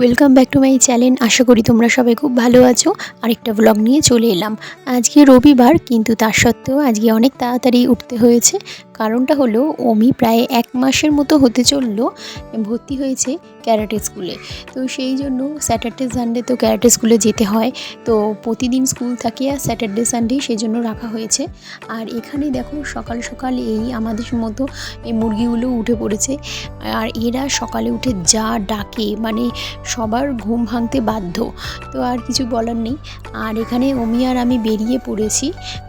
Welcome back to my channel আশা করি তোমরা সবাই খুব ভালো আছো। আরেকটা ব্লগ নিয়ে চলে এলাম। আজকে রবিবার, কিন্তু তার সত্ত্বেও আজকে অনেক তাড়াতাড়ি উঠতে হয়েছে। কারণটা হলো অমি প্রায় এক মাসের মতো হতে চলল, ভর্তি হয়েছে ক্যারাটে স্কুলে। তো সেই জন্য স্যাটারডে সানডে তো ক্যারাটে স্কুলে যেতে হয়। তো প্রতিদিন স্কুল থাকে আর স্যাটারডে সানডে সেই জন্য রাখা হয়েছে। আর এখানে দেখো সকাল সকাল এই আমাদের মতো এই মুরগিগুলো উঠে পড়েছে। আর এরা সকালে উঠে যা ডাকে মানে সবার ঘুম ভাঙতে বাধ্য। তো আর কিছু বলার নেই। আর এখানে অমি আর আমি বেরিয়ে পড়েছি।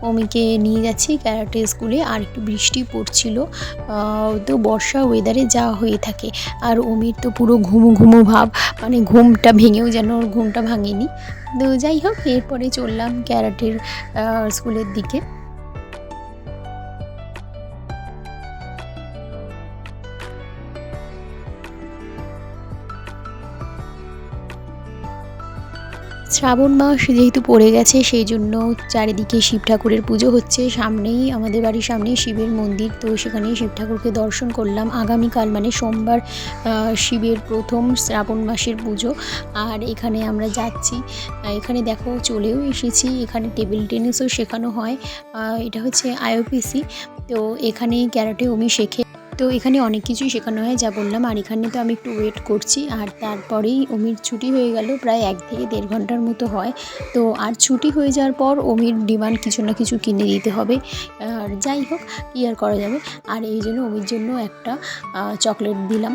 অমিকে নিয়ে যাচ্ছি ক্যারাটে স্কুলে। আর একটু বৃষ্টি পড়ছিল তো বর্ষা ওয়েদারে যা হয়ে থাকে। আর অমির তো পুরো ঘুমো ঘুমো ভাব মানে ঘুমটা ভেঙেও যেন ওর ঘুমটা ভাঙেনি। তো যাই হোক, এরপরে চললাম ক্যারাটের স্কুলের দিকে। শ্রাবণ মাস যেহেতু পড়ে গেছে, সেই জন্য চারিদিকে শিব ঠাকুরের পুজো হচ্ছে। সামনেই আমাদের বাড়ির সামনেই শিবের মন্দির, তো সেখানেই শিব ঠাকুরকে দর্শন করলাম। আগামীকাল মানে সোমবার শিবের প্রথম শ্রাবণ মাসের পুজো। আর এখানে আমরা যাচ্ছি। এখানে দেখো চলেও এসেছি। এখানে টেবিল টেনিসও শেখানো হয়। এটা হচ্ছে আইওপিসি। তো এখানে ক্যারাটে অমি শেখে। তো এখানে অনেক কিছুই শেখানো হয়, যা বললাম। আর এখানে তো আমি একটু ওয়েট করছি। আর তারপরেই অমির ছুটি হয়ে গেল, প্রায় এক থেকে দেড় ঘণ্টার মতো হয়। তো আর ছুটি হয়ে যাওয়ার পর অমির ডিমান্ড কিছু না কিছু কিনে দিতে হবে। আর যাই হোক, কী আর করা যাবে? আর এই জন্য অমির জন্য একটা চকলেট দিলাম।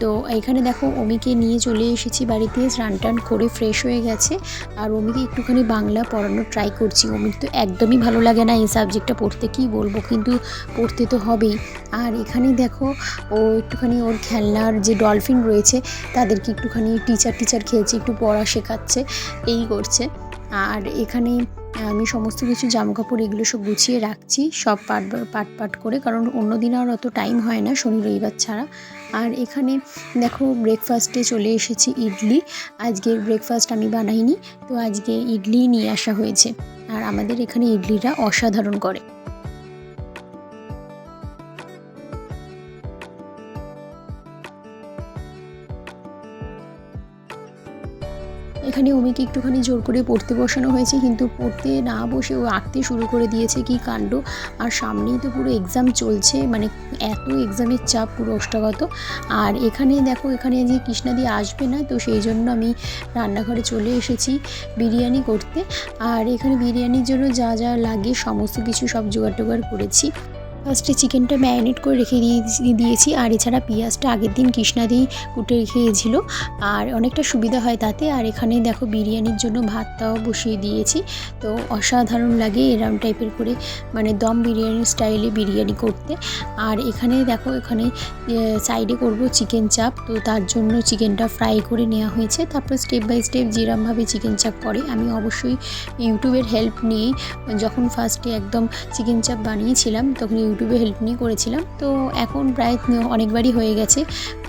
তো এখানে দেখো অমিকে নিয়ে চলে এসেছি বাড়িতে, স্নান টান করে ফ্রেশ হয়ে গেছে। আর অমিকে একটুখানি বাংলা পড়ানোর ট্রাই করছি। অমির তো একদমই ভালো লাগে না এই সাবজেক্টটা পড়তে, কী বলব? কিন্তু পড়তে তো হবেই। আর এখানে দেখো, ও একটুখানি ওর খেলনার যে ডলফিন রয়েছে, তাদেরকে একটুখানি টিচার টিচার খেয়েছে একটু পড়া শেখাচ্ছে, এই করছে। আর এখানে আমি সমস্ত কিছু জামাকাপড় এগুলো সব গুছিয়ে রাখছি, সব পাট পাট পাট করে, কারণ অন্য দিন আর অত টাইম হয় না শনি রবিবার ছাড়া। আর এখানে দেখো ব্রেকফাস্টে চলে এসেছি ইডলি। আজকের ব্রেকফাস্ট আমি বানাইনি, তো আজকে ইডলি নিয়ে আসা হয়েছে। আর আমাদের এখানে ইডলিটা অসাধারণ করে। এখানে অমিকে একটুখানি জোর করে পড়তে বসানো হয়েছে, কিন্তু পড়তে না বসে ও আঁকতে শুরু করে দিয়েছে কি কাণ্ড। আর সামনেই তো পুরো এক্সাম চলছে মানে এত এক্সামের চাপ পুরো অষ্টাগত। আর এখানে দেখো, এখানে যে কৃষ্ণাদি আসবে না, তো সেই জন্য আমি রান্নাঘরে চলে এসেছি বিরিয়ানি করতে। আর এখানে বিরিয়ানির জন্য যা যা লাগে, সমস্ত কিছু সব জোগাড় টোগাড় করেছি। ফার্স্টে চিকেনটা ম্যারিনেট করে রেখে দিয়ে দিয়েছি। আর এছাড়া পেঁয়াজটা আগের দিন কৃষ্ণাদি কুটে রেখে আর অনেকটা সুবিধা হয় তাতে। আর এখানে দেখো বিরিয়ানির জন্য ভাতটাও বসিয়ে দিয়েছি। তো অসাধারণ লাগে এরম টাইপের করে মানে দম বিরিয়ানি স্টাইলে বিরিয়ানি করতে। আর এখানে দেখো, এখানে সাইডে করব চিকেন চাপ তো তার জন্য চিকেনটা ফ্রাই করে নেওয়া হয়েছে। তারপর স্টেপ বাই স্টেপ যেরমভাবে চিকেন চাপ করে, আমি অবশ্যই ইউটিউবের হেল্প নিয়েই, যখন ফার্স্টে একদম চিকেন চাপ বানিয়েছিলাম, তখন ইউটিউবে হেল্প নিয়ে করেছিলাম। তো এখন প্রায় অনেকবারই হয়ে গেছে।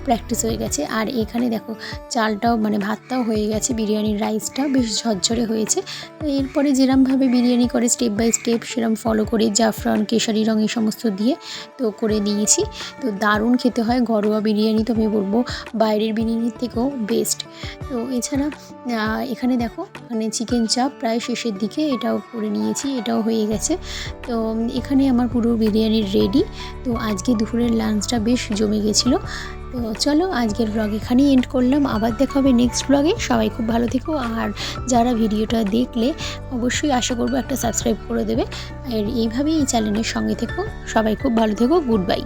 প্র্যাকটিস হয়ে গেছে। আর এখানে দেখো, চালটাও মানে ভাতটাও হয়ে গেছে, বিরিয়ানির রাইসটাও বেশ ঝরঝরে হয়েছে। তো এরপরে যেরমভাবে বিরিয়ানি করে স্টেপ বাই স্টেপ সেরম ফলো করে জাফরান, কেশারি রং এই সমস্ত দিয়ে তো করে নিয়েছি। তো দারুণ খেতে হয়, ঘরোয়া বিরিয়ানি তো আমি বলব বাইরের বিরিয়ানির থেকেও বেস্ট তো এছাড়া এখানে দেখো মানে চিকেন চাপ প্রায় শেষের দিকে এটাও করে নিয়েছি, এটাও হয়ে গেছে। তো এখানে আমার পুরো বিরিয়ানির রেডি তো আজকে দুপুরের লাঞ্চটা বেশ জমে গেছিল। তো চলো আজকের ব্লগ এখানেই এন্ড করলাম। আবার দেখা হবে নেক্সট ব্লগে সবাই খুব ভালো থেকো। আর যারা ভিডিওটা দেখলে অবশ্যই আশা করব একটা সাবস্ক্রাইব করে দেবে। আর এইভাবেই এই চ্যানেলের সঙ্গে থেকো। সবাই খুব ভালো থেকো। Good bye